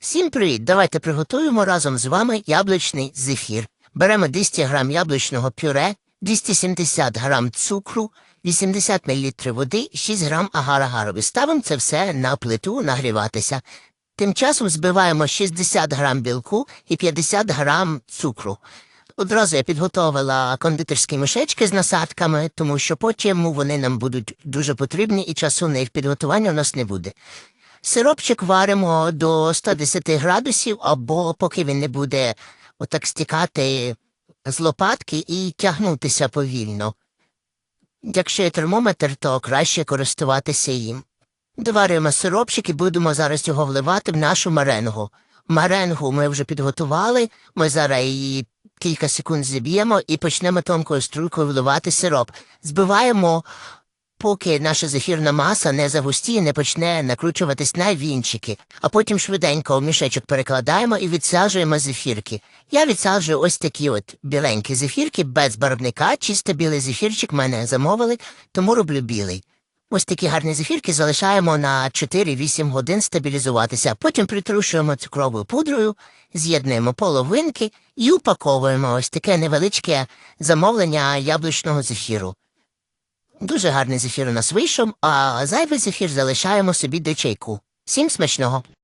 Всім привіт! Давайте приготуємо разом з вами яблучний зефір. Беремо 200 г яблучного пюре, 270 г цукру, 80 мл води, 6 г агар-агарові. Ставимо це все на плиту нагріватися. Тим часом збиваємо 60 г білку і 50 г цукру. Одразу я підготовила кондитерські мішечки з насадками, тому що потім вони нам будуть дуже потрібні і часу на їх підготування у нас не буде. Сиропчик варимо до 110 градусів, або поки він не буде отак стікати з лопатки і тягнутися повільно. Якщо є термометр, то краще користуватися їм. Доварюємо сиропчик і будемо зараз його вливати в нашу маренгу. Маренгу ми вже підготували, ми зараз її кілька секунд зіб'ємо і почнемо тонкою струйкою вливати сироп. Збиваємо поки наша зефірна маса не загустіє, не почне накручуватись на вінчики, а потім швиденько в мішечок перекладаємо і відсаджуємо зефірки. Я відсаджую ось такі от біленькі зефірки без барвника, чисто білий зефірчик мене замовили, тому роблю білий. Ось такі гарні зефірки залишаємо на 4-8 годин стабілізуватися, потім притрушуємо цукровою пудрою, з'єднуємо половинки і упаковуємо ось таке невеличке замовлення яблучного зефіру. Дуже гарний зефір у нас вийшов, а зайвий зефір залишаємо собі до чайку. Всім смачного!